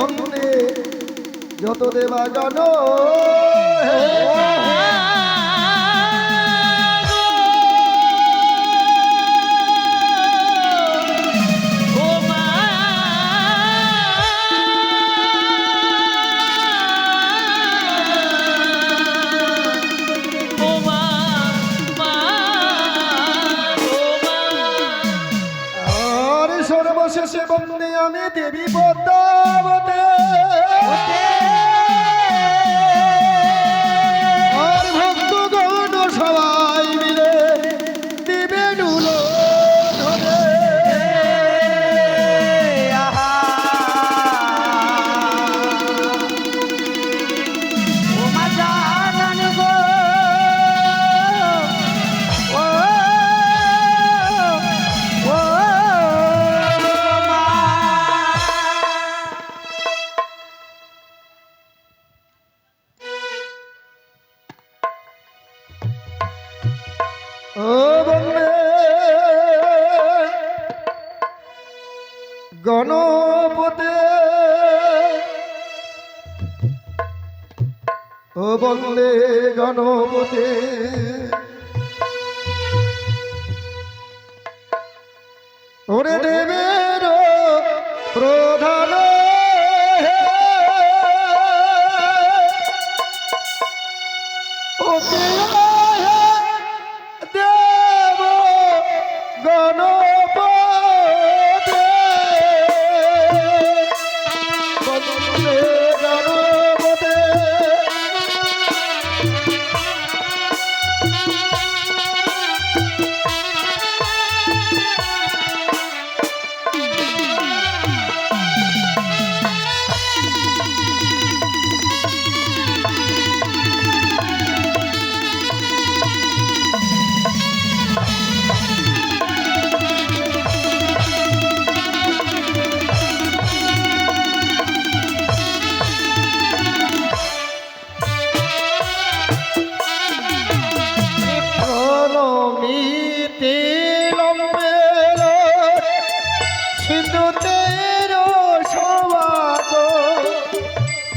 খণ্ডে যত দেবা আর সর্বশেষে আমি দেবী পদ্মাবতে আর গণপতে। ও বন্দে গণপতে। ওরে দেবের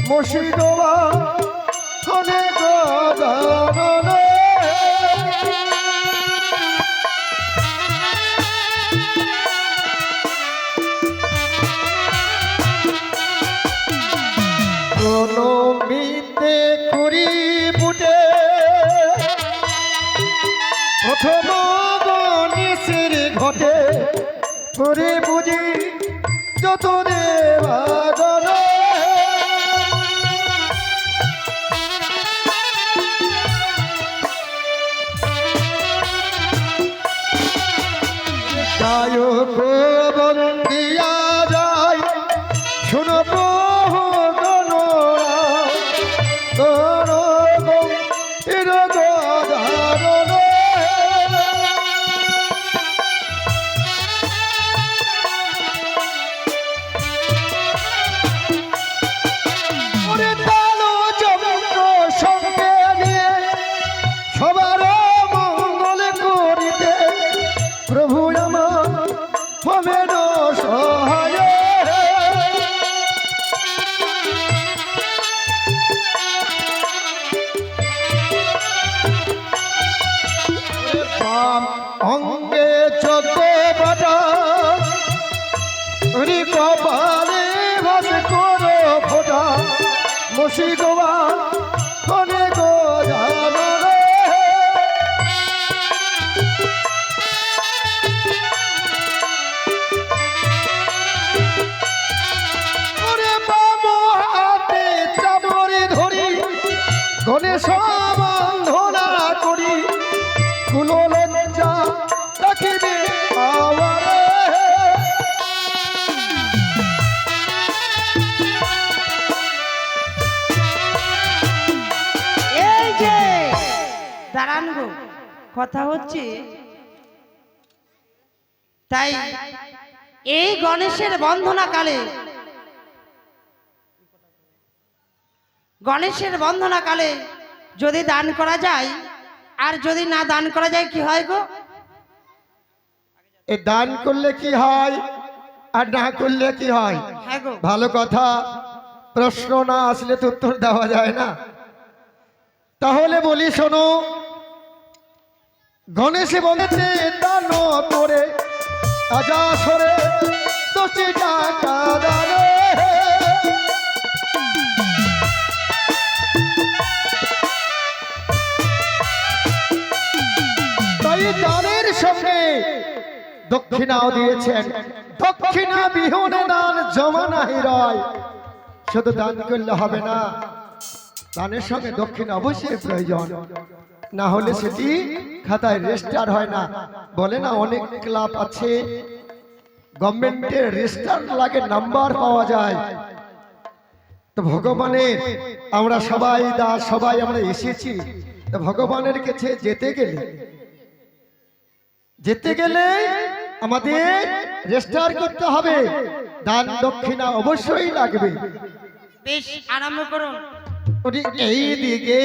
মুর্শিদবা অনেক গান প্রণমিতে কুড়ি ফুটে প্রথম গণেশের ঘটে। করে বুঝি যত দেবাগণ মসি গোবা দাঁড়ান গো। কথা হচ্ছে তাই এই গণেশের বন্ধনা কালে গণেশের বন্ধনা কালে যদি দান করা যায় আর যদি না দান করা যায় কি হয় গো? এ দান করলে কি হয় আর না করলে কি হয়? হ্যাঁ ভালো কথা প্রশ্ন না আসলে তো উত্তর দেওয়া যায় না। তাহলে বলি শোনো গণেশে বলেছে, দান করে আজা সরে, দোষী টাকা দানে। দানের সঙ্গে দক্ষিণাও দিয়েছেন। দক্ষিণা বিহনে দান জমা নাহি রয় শুধু দান করলে হবে না, দানের সঙ্গে দক্ষিণ অবশ্যই প্রয়োজন। না হলে সেটি খাতায় রেজিস্টার হয় না। বলে না অনেক ক্লাব আছে। গভর্নমেন্টের রেজিস্টার লাগে নাম্বার পাওয়া যায়। তো ভগবানের আমরা সবাই দাস সবাই আমরা এসেছি। তো ভগবানের কাছে যেতে গেলে যেতে গেলে আমাদের রেজিস্টার করতে হবে। দান দক্ষিণা অবশ্যই লাগবে। বেশ আরম্ভ করুন। এই দিকে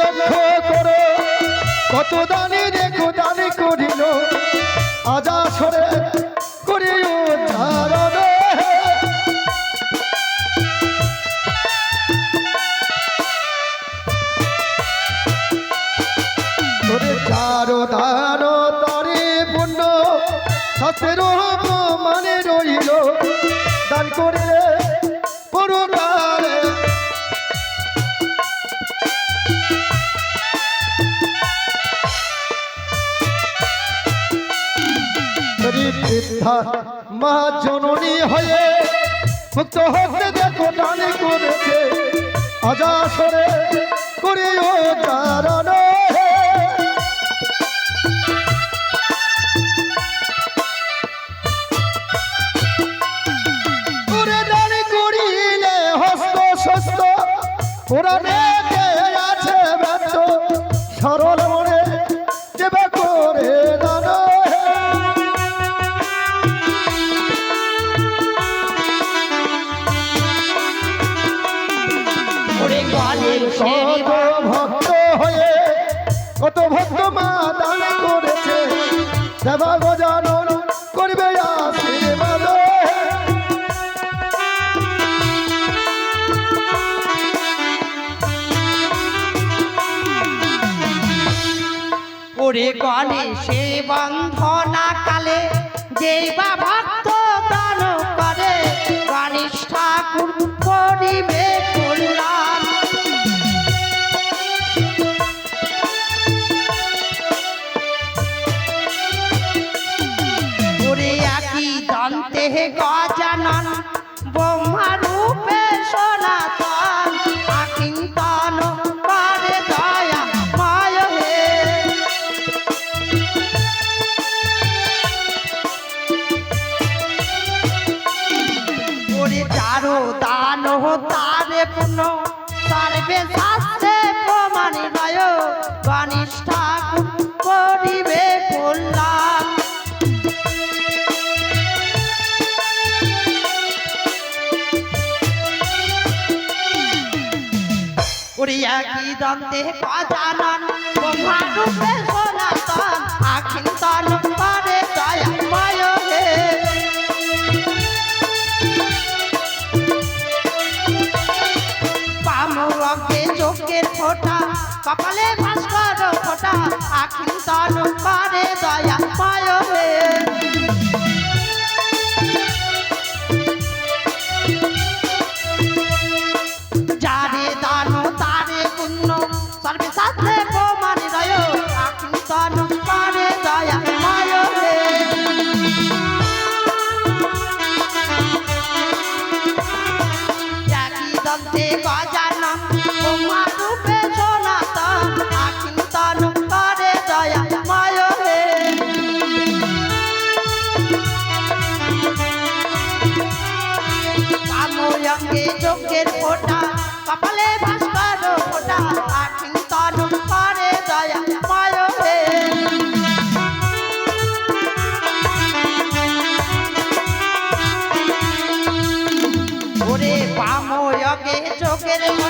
লক্ষ্য করো। কত দানে দেখো দানে করিল। আজা সরে করিও ধারণ। বৃদ্ধা মা জননী হয়ে মুক্ত হতে দেখো দানে করেছে আজা সরে করিও চারণ ওরে দান ওরে গণেশে বন্ধনা কালে যে বা ভক্ত ওরে একই দন্তে গজানন ব্রহ্মারূপে সনাতন আখিন্তন করে দয়া ময় হে পামকে চোখের ফোঁটা, কপালে ভাস্কর ফোঁটা আখিন্তন করে দয়া ময় হে একই দন্তে পাময়গে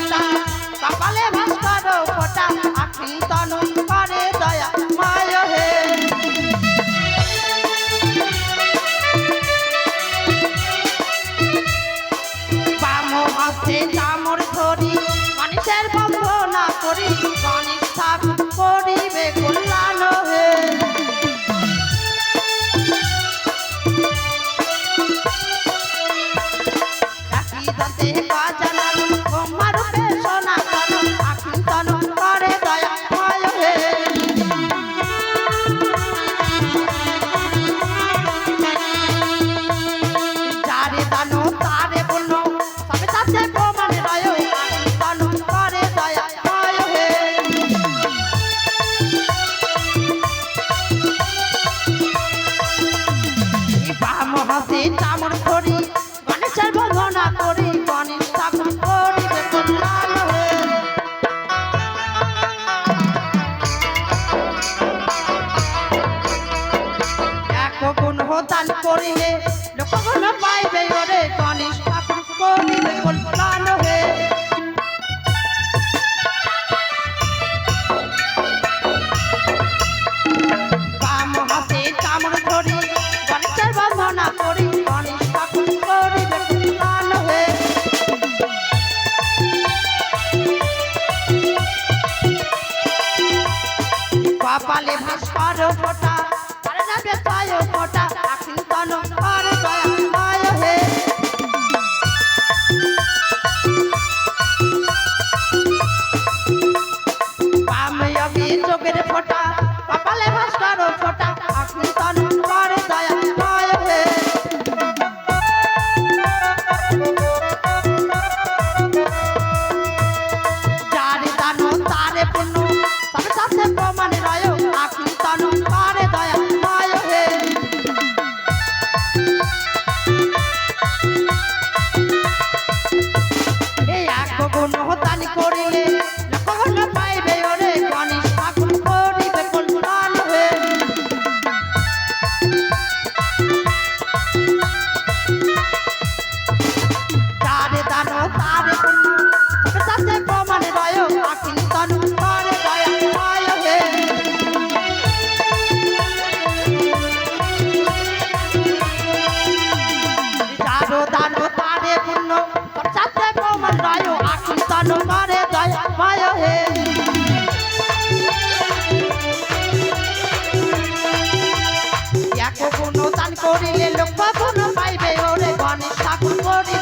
কখনো দান করিলে লোক কখনো পাইবে ওরে গণেশ ঠাকুর করি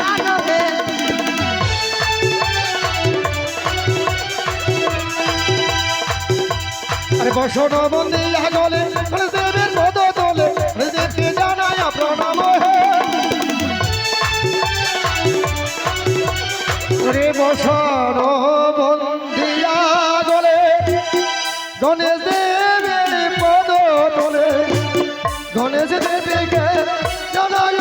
দান আরে বসন বন্দে আগলে দেবের মতো তোলে দেবকে জানায় প্রণাম গলে গণেশ দেব গণেশ দেবীকে জানায়